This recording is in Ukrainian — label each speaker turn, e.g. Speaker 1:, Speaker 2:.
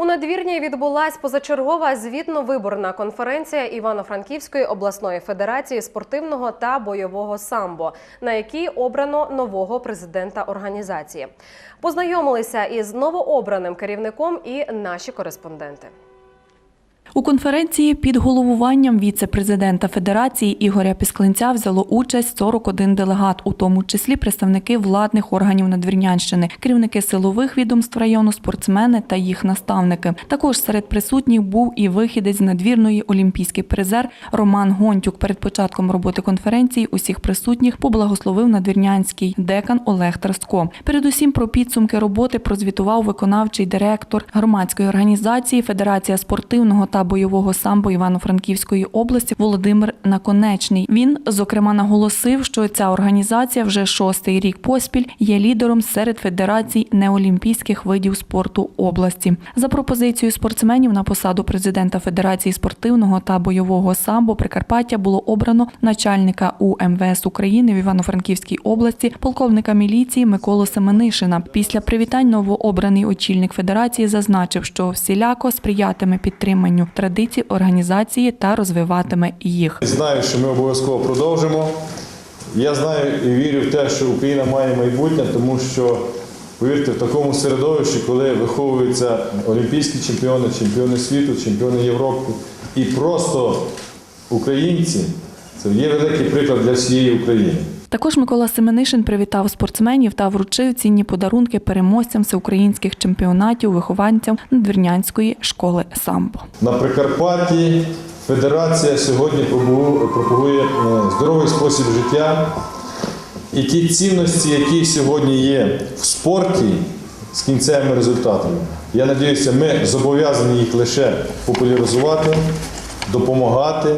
Speaker 1: У надвірні відбулась позачергова звітно-виборна конференція Івано-Франківської обласної федерації спортивного та бойового самбо, на якій обрано нового президента організації. Познайомилися із новообраним керівником і наші кореспонденти.
Speaker 2: У конференції під головуванням віце-президента Федерації Ігоря Пісклинця взяло участь 41 делегат, у тому числі представники владних органів Надвірнянщини, керівники силових відомств району, спортсмени та їх наставники. Також серед присутніх був і вихідець надвірної олімпійський призер Роман Гонтюк. Перед початком роботи конференції усіх присутніх поблагословив надвірнянський декан Олег Траско. Передусім про підсумки роботи прозвітував виконавчий директор громадської організації Федерація спортивного та бойового самбо Івано-Франківської області Володимир Наконечний. Він зокрема наголосив, що ця організація вже шостий рік поспіль є лідером серед федерацій неолімпійських видів спорту області. За пропозицією спортсменів на посаду президента Федерації спортивного та бойового самбо Прикарпаття було обрано начальника УМВС України в Івано-Франківській області, полковника міліції Миколу Семенишина. Після привітань новообраний очільник федерації зазначив, що всіляко сприятиме підтриманню традицій організації та розвиватиме їх.
Speaker 3: Знаю, що ми обов'язково продовжимо. Я знаю і вірю в те, що Україна має майбутнє, тому що, повірте, в такому середовищі, коли виховуються олімпійські чемпіони, чемпіони світу, чемпіони Європи і просто українці, це є великий приклад для всієї України.
Speaker 2: Також Микола Семенишин привітав спортсменів та вручив цінні подарунки переможцям всеукраїнських чемпіонатів вихованцям Надвірнянської школи самбо.
Speaker 3: На Прикарпатті федерація сьогодні пропагує е, здоровий спосіб життя. І ті цінності, які сьогодні є в спорті з кінцевими результатами, я сподіваюся, ми зобов'язані їх лише популяризувати, допомагати.